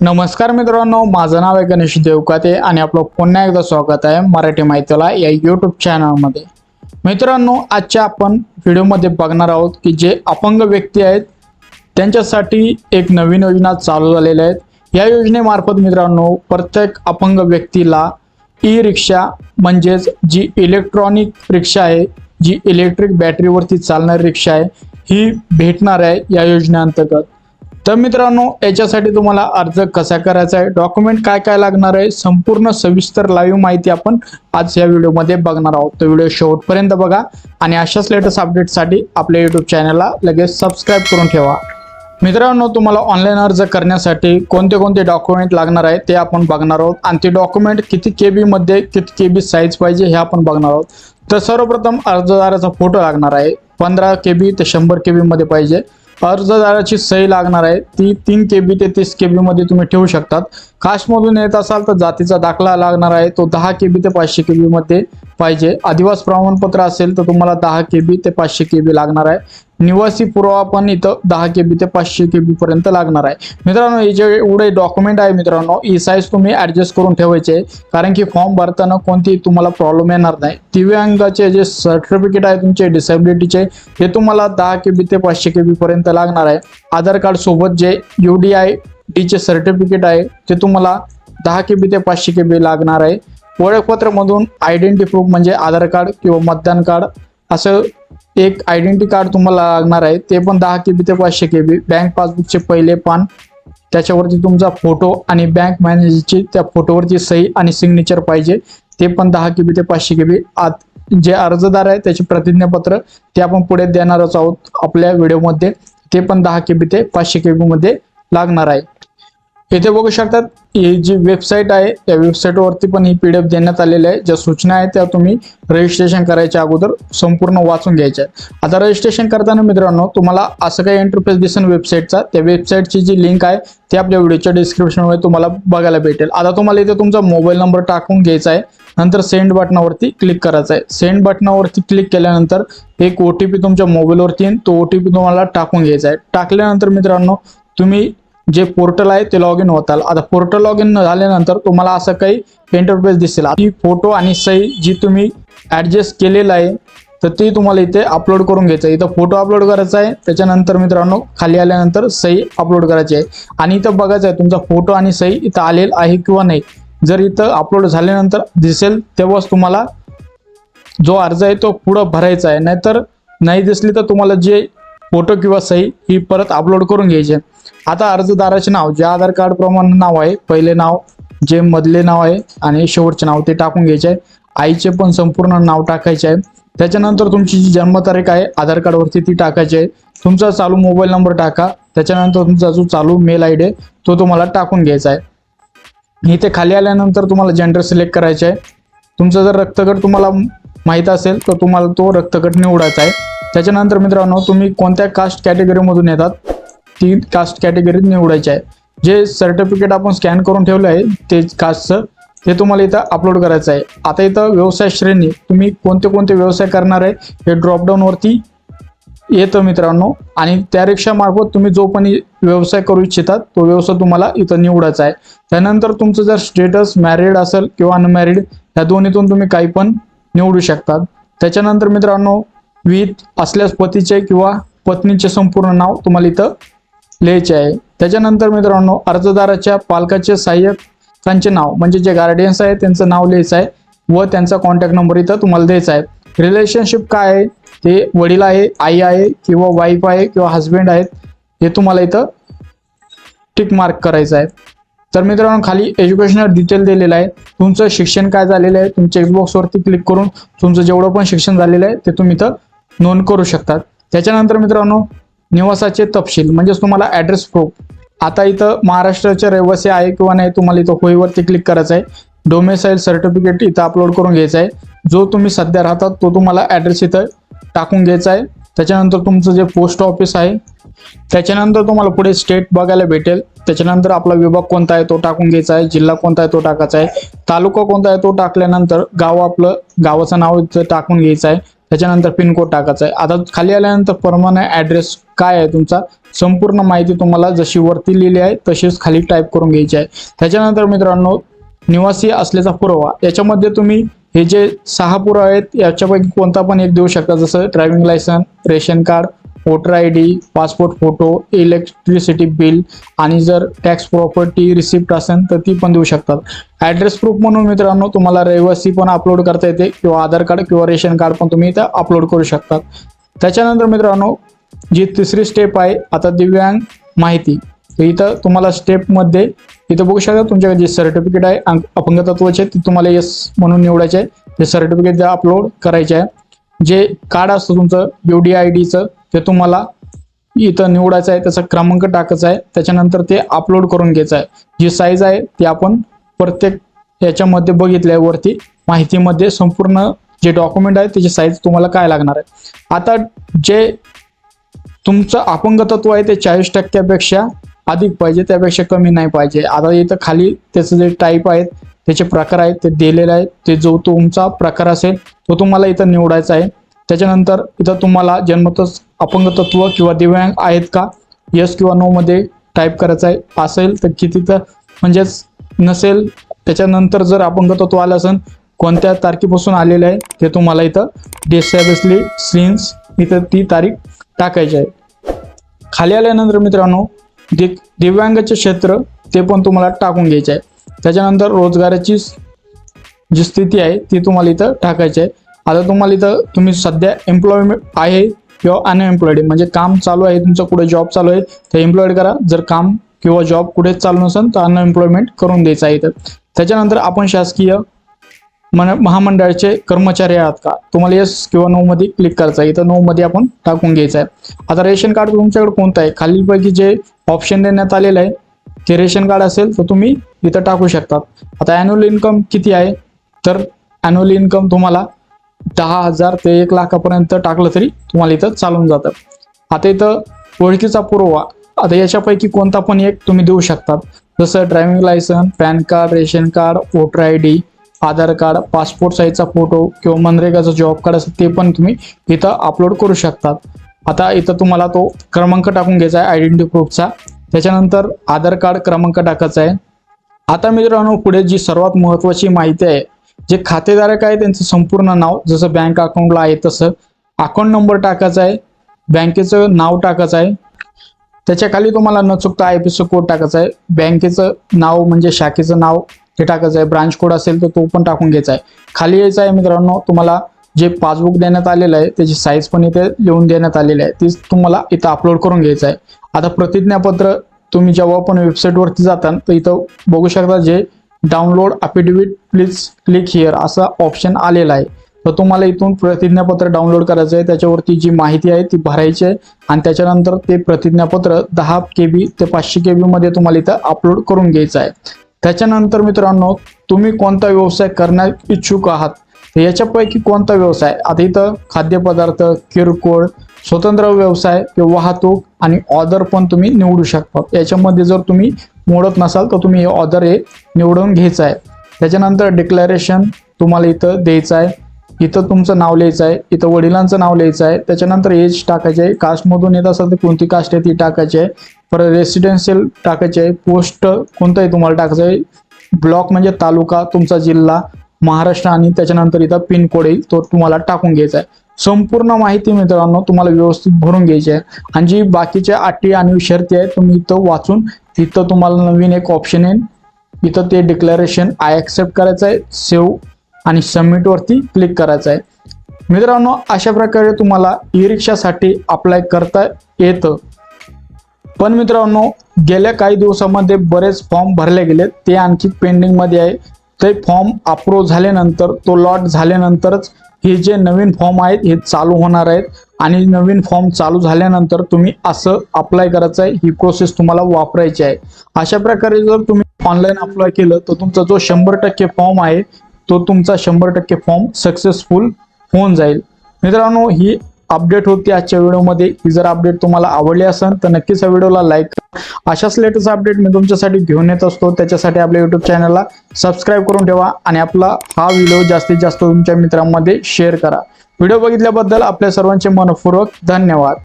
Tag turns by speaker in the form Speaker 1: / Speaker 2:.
Speaker 1: नमस्कार मित्रांनो माझं नाव आहे गणेश देवकाते आणि आपलं पुन्हा एकदा स्वागत आहे मराठी माहितीला या यूट्यूब चॅनलमध्ये मित्रांनो आजच्या आपण व्हिडिओमध्ये बघणार आहोत की जे अपंग व्यक्ती आहेत त्यांच्यासाठी एक नवीन योजना चालू झालेल्या आहेत या योजनेमार्फत मित्रांनो प्रत्येक अपंग व्यक्तीला ई रिक्षा म्हणजेच जी इलेक्ट्रॉनिक रिक्षा आहे जी इलेक्ट्रिक बॅटरीवरती चालणारी रिक्षा आहे ही भेटणार आहे या योजनेअंतर्गत. तर मित्रांनो याच्यासाठी तुम्हाला अर्ज कसा करायचा आहे डॉक्युमेंट काय काय लागणार आहे संपूर्ण सविस्तर लाईव्ह माहिती आपण आज या व्हिडिओमध्ये बघणार आहोत. तर व्हिडिओ शेवटपर्यंत बघा आणि अशाच लेटेस्ट अपडेटसाठी आपल्या युट्यूब चॅनलला लगेच सबस्क्राईब करून ठेवा. मित्रांनो तुम्हाला ऑनलाईन अर्ज करण्यासाठी कोणते कोणते डॉक्युमेंट लागणार आहे ते आपण बघणार आहोत आणि ते डॉक्युमेंट किती के बीमध्ये किती के बी साईज पाहिजे हे आपण बघणार आहोत. तर सर्वप्रथम अर्जदाराचा फोटो लागणार आहे. पंधरा के बी ते शंभर के बीमध्ये पाहिजे. अर्जदाराची सही लागणार आहे. ती तीन के बी ते तीस के बी मध्ये तुम्ही ठेवू शकतात. कास्टमधून येत असाल तर जातीचा दाखला लागणार आहे. तो दहा के बी ते पाचशे के बी मध्ये पाहिजे. आदिवास प्रमाणपत्र असेल तर तुम्हाला दहा के बी ते पाचशे के बी लागणार आहे. निवासी पुरावा पण इथं दहा के बी ते पाचशे के बी पर्यंत लागणार आहे. मित्रांनो हे जे एवढे डॉक्युमेंट आहे मित्रांनो ई साईज तुम्ही ऍडजस्ट करून ठेवायचे कारण की फॉर्म भरताना कोणती तुम्हाला प्रॉब्लेम येणार नाही. दिव्यांगाचे जे सर्टिफिकेट आहे तुमचे डिसेबिलिटीचे हे तुम्हाला दहा के बी ते पाचशे के बी पर्यंत लागणार आहे. आधार कार्ड सोबत जे यू डी आय डीचे सर्टिफिकेट आहे ते तुम्हाला दहा के बी ते पाचशे के बी लागणार आहे. ओळखपत्रामधून आयडेंटिटी प्रूफ म्हणजे आधार कार्ड किंवा मतदान कार्ड असं एक आयडेंटिटी कार्ड तुम्हाला लागणार आहे. ते पण दहा के बी ते पाचशे के बी बँक पासबुकचे पहिले पान. त्याच्यावरती तुमचा फोटो आणि बँक मॅनेजरची त्या फोटोवरची सही आणि सिग्नेचर पाहिजे. ते पण दहा के बी ते पाचशे के बी आत जे अर्जदार आहे त्याचे प्रतिज्ञापत्र ते आपण पुढे देणारच आहोत आपल्या व्हिडिओमध्ये ते पण दहा के बी ते पाचशे के बीमध्ये लागणार आहे. इथे बघू शकतात ही जी वेबसाईट आहे त्या वेबसाईटवरती पण ही एफ देण्यात आलेली आहे. ज्या सूचना आहेत त्या तुम्ही रजिस्ट्रेशन करायच्या अगोदर संपूर्ण वाचून घ्यायच्या आहेत. आता रजिस्ट्रेशन करताना मित्रांनो तुम्हाला असं काही इंटरफेस दिसेल वेबसाईटचा त्या वेबसाईटची जी लिंक आहे ती आपल्या व्हिडिओच्या डिस्क्रिप्शनमध्ये तुम्हाला बघायला भेटेल. आता तुम्हाला इथे तुमचा मोबाईल नंबर टाकून घ्यायचा आहे. नंतर सेंड बटनावरती क्लिक करायचं आहे. सेंड बटनावरती क्लिक केल्यानंतर एक ओ टी पी तुमच्या मोबाईलवरती येईल. तो ओ टी पी तुम्हाला टाकून घ्यायचा आहे. टाकल्यानंतर मित्रांनो तुम्ही जे पोर्टल आहे ते लॉग इन होताल. आता पोर्टल लॉग इन झाल्यानंतर तुम्हाला असं काही इंटरफेस दिसेल. ही फोटो आणि सही जी तुम्ही ॲडजस्ट केलेलं आहे तर ती तुम्हाला इथे अपलोड करून घ्यायचं आहे. इथं फोटो अपलोड करायचा आहे. त्याच्यानंतर मित्रांनो खाली आल्यानंतर सही अपलोड करायची आहे. आणि इथं बघायचं आहे तुमचा फोटो आणि सही इथं आलेला आहे किंवा नाही. जर इथं अपलोड झाल्यानंतर दिसेल तेव्हाच तुम्हाला जो अर्ज आहे तो पुढं भरायचा आहे. नाहीतर नाही दिसली तर तुम्हाला जे फोटो किंवा सही ही परत अपलोड करून घ्यायचे आता अर्जदाराचे नाव जे आधार कार्ड प्रमाणे नाव आहे पहिले नाव जे मधले नाव आहे आणि शेवटचे नाव ते टाकून घ्यायचे आहे. आईचे पण संपूर्ण नाव टाकायचे आहे. त्याच्यानंतर तुमची जी जन्मतारीख आहे आधार कार्डवरती ती टाकायची आहे. तुमचा चालू मोबाईल नंबर टाका. त्याच्यानंतर तुमचा जो चालू मेल आय डी आहे तो तुम्हाला टाकून घ्यायचा आहे. इथे खाली आल्यानंतर तुम्हाला जेंडर सिलेक्ट करायचे आहे. तुमचं जर रक्तगट तुम्हाला माहीत असेल तर तुम्हाला तो रक्तगट निवडायचा आहे. त्याच्यानंतर मित्रांनो तुम्ही कोणत्या कास्ट कॅटेगरीमधून येतात? ती कास्ट कॅटेगरी निवडायची आहे. जे सर्टिफिकेट आपण स्कॅन करून ठेवलं आहे ते कास्टचं हे तुम्हाला इथं अपलोड करायचं आहे. आता इथं व्यवसाय श्रेणी तुम्ही कोणते कोणते व्यवसाय करणार आहे हे ड्रॉपडाऊनवरती येतं मित्रांनो. आणि त्या रिक्षामार्फत तुम्ही जो पण व्यवसाय करू इच्छितात तो व्यवसाय तुम्हाला इथं निवडायचा आहे. त्यानंतर तुमचं जर स्टेटस मॅरिड असेल किंवा अनमॅरिड ह्या दोन्हीतून तुम्ही काही पण निवडू शकतात. त्याच्यानंतर मित्रांनो विध असल्यास पतीचे किंवा पत्नीचे संपूर्ण नाव तुम्हाला इथं लिहायचे आहे. त्याच्यानंतर मित्रांनो अर्जदाराच्या पालकाचे सहाय्यकांचे नाव म्हणजे जे गार्डियन्स आहे त्यांचं नाव लिहायचं आहे व त्यांचा कॉन्टॅक्ट नंबर इथं तुम्हाला द्यायचा आहे. रिलेशनशिप काय आहे? ते वडील आहे आई आहे किंवा वाईफ आहे किंवा हस्बंड आहेत हे तुम्हाला इथं टिक मार्क करायचं आहे. तर मित्रांनो खाली एज्युकेशनल डिटेल दिलेलं आहे. तुमचं शिक्षण काय झालेलं आहे? तुमच्या एक्सबॉक्सवरती क्लिक करून तुमचं जेवढं पण शिक्षण झालेलं आहे ते तुम्ही इथं नोंद करू शकतात. त्याच्यानंतर मित्रांनो निवासाचे तपशील म्हणजेच तुम्हाला ॲड्रेस प्रूफ आता इथं महाराष्ट्राचे रहिवासी आहे किंवा नाही तुम्हाला इथं होईवरती क्लिक करायचं आहे. डोमेसाईल सर्टिफिकेट इथं अपलोड करून घ्यायचा आहे. जो तुम्ही सध्या राहतात तो तुम्हाला ॲड्रेस इथं टाकून घ्यायचा आहे. त्याच्यानंतर तुमचं जे पोस्ट ऑफिस आहे त्याच्यानंतर तुम्हाला पुढे स्टेट बघायला भेटेल. त्याच्यानंतर आपला विभाग कोणता आहे तो टाकून घ्यायचा आहे. जिल्हा कोणता आहे तो टाकायचा आहे. तालुका कोणता आहे तो टाकल्यानंतर गाव आपलं गावाचं नाव इथं टाकून घ्यायचं आहे. त्याच्यानंतर पिनकोड टाकायचा आहे. आता खाली आल्यानंतर परमानंट ॲड्रेस काय आहे तुमचा? संपूर्ण माहिती तुम्हाला जशी वरती लिहिली आहे तशीच खाली टाईप करून घ्यायची आहे. त्याच्यानंतर मित्रांनो निवासी असल्याचा पुरावा. याच्यामध्ये तुम्ही हे जे सहा पुरावे आहेत याच्यापैकी कोणता पण एक देऊ शकता. जसं driving licence ration card voter I D passport photo electricity bill आणि जर टॅक्स प्रॉपर्टी रिसिप्ट असेल तर ती पण देऊ शकतात. ॲड्रेस प्रूफ म्हणून मित्रांनो तुम्हाला रहिवासी पण अपलोड करता येते किंवा आधार कार्ड किंवा रेशन कार्ड पण तुम्ही इथं अपलोड करू शकतात. त्याच्यानंतर मित्रांनो जी तिसरी स्टेप आहे आता दिव्यांग माहिती. तर इथं तुम्हाला स्टेपमध्ये इथं बघू शकता तुमच्याकडे जे सर्टिफिकेट आहे अंग- अपंगत्वाचे ते तुम्हाला येस म्हणून निवडायचे. आहे ते सर्टिफिकेट अपलोड करायचे आहे. जे कार्ड असतं तुमचं यू डी आय डीचं ते तुम्हाला इथं निवडायचं आहे त्याचा क्रमांक टाकायचा आहे त्याच्यानंतर ते अपलोड करून घ्यायचं आहे. जी साईज आहे ती आपण प्रत्येक याच्यामध्ये बघितल्यावरती माहितीमध्ये संपूर्ण जे डॉक्युमेंट आहे त्याची साईज तुम्हाला काय लागणार आहे. आता जे तुमचं अपंगत्व आहे ते चाळीस टक्क्यापेक्षा अधिक पाहिजे त्यापेक्षा कमी नाही पाहिजे. आता इथं खाली त्याचं जे टाईप आहेत त्याचे प्रकार आहेत ते दिलेले आहेत. ते जो तुमचा प्रकार असेल तो तुम्हाला इथं निवडायचा आहे. त्याच्यानंतर इथं तुम्हाला जन्मतच अपंगतत्व किंवा दिव्यांग आहेत का? यस किंवा नो मध्ये टाईप करायचं आहे. असेल तर किती तर म्हणजेच नसेल त्याच्यानंतर जर अपंगतत्व आलं असेल कोणत्या तारखेपासून आलेलं आहे ते तुम्हाला इथं डिसेबसली सीन्स इथं ती तारीख टाकायची आहे. खाली आल्यानंतर मित्रांनो दि दिव्यांगाचे क्षेत्र ते पण तुम्हाला टाकून घ्यायचे आहे. त्याच्यानंतर रोजगाराची जी स्थिती आहे ती तुम्हाला इथं टाकायची आहे. आता तुम्हाला इथं तुम्ही सध्या एम्प्लॉयमेंट आहे किंवा अनएम्प्लॉईड म्हणजे काम चालू आहे तुमचं कुठे जॉब चालू आहे तर एम्प्लॉईड करा. जर काम किंवा जॉब कुठेच चालू नसेल तर अनएम्प्लॉयमेंट करून द्यायचं आहे इथं. त्याच्यानंतर आपण शासकीय मन महामंडळाचे कर्मचारी आहात का? तुम्हाला येस किंवा नऊ मध्ये क्लिक करायचं आहे. इथं नऊ मध्ये आपण टाकून घ्यायचं आहे. आता रेशन कार्ड तुमच्याकडे कोणतं आहे? खालीलपैकी जे ऑप्शन देण्यात आलेलं आहे ते रेशन कार्ड असेल तर तुम्ही इथं टाकू शकतात आता अॅन्युअल इन्कम किती आहे? तर अॅन्युअल इन्कम तुम्हाला दहा हजार ते एक लाखापर्यंत टाकलं तरी तुम्हाला इथं चालून जातं. आता इथं ओळखीचा पुरावा. आता याच्यापैकी कोणता पण एक तुम्ही देऊ शकतात. जसं driving licence PAN card ration card voter I D Aadhaar card passport साईजचा फोटो किंवा मनरेगाचा जॉब कार्ड असेल ते पण तुम्ही इथं अपलोड करू शकतात. आता इथं तुम्हाला तो क्रमांक टाकून घ्यायचा आहे आयडेंटिटी प्रूफचा त्याच्यानंतर आधार कार्ड क्रमांक टाकायचा आहे. आता मित्रांनो पुढे जी सर्वात महत्वाची माहिती आहे जे खातेधारक आहे त्यांचं संपूर्ण नाव जसं बँक अकाउंटला आहे तसं अकाउंट नंबर टाकायचा आहे बँकेचं नाव टाकायचं आहे. त्याच्याखाली तुम्हाला न चुकता आय पी सी कोड टाकायचा आहे. बँकेचं नाव म्हणजे शाखेचं नाव हे टाकायचं आहे. ब्रांच कोड असेल तर तो पण टाकून घ्यायचा आहे. खाली यायचं आहे मित्रांनो तुम्हाला जे पासबुक देण्यात आलेलं आहे त्याची साईज पण इथे लिहून देण्यात आलेली आहे. तीच तुम्हाला इथं अपलोड करून घ्यायचं आहे. आता प्रतिज्ञापत्र तुम्ही जेव्हा पण वेबसाईटवरती जाता तर इथं बघू शकता जे download affidavit please click here असा ऑप्शन आलेला आहे. तर तुम्हाला इथून प्रतिज्ञापत्र डाउनलोड करायचं आहे. त्याच्यावरती जी माहिती आहे ती भरायची आहे. आणि त्याच्यानंतर ते प्रतिज्ञापत्र दहा के बी ते पाचशे के मध्ये तुम्हाला इथं अपलोड करून घ्यायचं आहे. त्याच्यानंतर मित्रांनो तुम्ही कोणता व्यवसाय करण्या इच्छुक आहात? याच्यापैकी कोणता व्यवसाय? आता इथं खाद्यपदार्थ किरकोळ स्वतंत्र व्यवसाय किंवा वाहतूक आणि ऑर्डर पण तुम्ही निवडू शकता. याच्यामध्ये जर तुम्ही मोडत नसाल तर तुम्ही हे ऑर्डर हे निवडून घ्यायचं आहे. त्याच्यानंतर डिक्लेरेशन तुम्हाला इथं द्यायचं आहे. इथं तुमचं नाव लिहायचं आहे. इथं वडिलांचं नाव लिहायचं आहे. त्याच्यानंतर एज टाकायचे आहे. कास्टमधून येत असेल तर कोणती कास्ट आहे ती टाकायची आहे. परत रेसिडेन्शियल टाकायची आहे. पोस्ट कोणताही तुम्हाला टाकायचं आहे. ब्लॉक म्हणजे तालुका तुमचा जिल्हा महाराष्ट्र आणि त्याच्यानंतर इथं पिनकोड येईल तो तुम्हाला टाकून घ्यायचा आहे. संपूर्ण माहिती मित्रांनो तुम्हाला व्यवस्थित भरून घ्यायची आहे. आणि जी बाकीच्या अटी आणि शर्ती आहेत तुम्ही इथं वाचून इथं तुम्हाला नवीन एक ऑप्शन येईल. इथं ते डिक्लेरेशन आय ॲक्सेप्ट करायचं आहे सेव्ह आणि सबमिटवरती क्लिक करायचं आहे. मित्रांनो अशा प्रकारे तुम्हाला ई रिक्षासाठी अप्लाय करता येतं. पण मित्रांनो गेल्या काही दिवसामध्ये बरेच फॉर्म भरले गेले ते आणखी पेंडिंगमध्ये आहे. ते फॉर्म अप्रूव्ह झाल्यानंतर तो लॉट झाल्यानंतरच हे जे नवीन फॉर्म आहेत हे चालू होणार आहेत. आणि नवीन फॉर्म चालू झाल्यानंतर तुम्ही असं अप्लाय करायचं आहे ही प्रोसेस तुम्हाला वापरायची आहे. अशा प्रकारे जर तुम्ही ऑनलाईन अप्लाय केलं तर तुमचा जो शंभर टक्के फॉर्म आहे तो तुमचा शंभर टक्के फॉर्म सक्सेसफुल होऊन जाईल. मित्रांनो ही अपडेट होती आजच्या व्हिडिओमध्ये ही जर अपडेट तुम्हाला आवडली असेल तर नक्कीच या व्हिडिओला लाईक अशाच लेटेस्ट अपडेट मी तुमच्यासाठी घेऊन येत असतो. त्याच्यासाठी आपल्या युट्यूब चॅनलला सबस्क्राईब करून ठेवा आणि आपला हा व्हिडिओ जास्तीत जास्त तुमच्या मित्रांमध्ये शेअर करा. व्हिडिओ बघितल्याबद्दल आपल्या सर्वांचे मनपूर्वक धन्यवाद.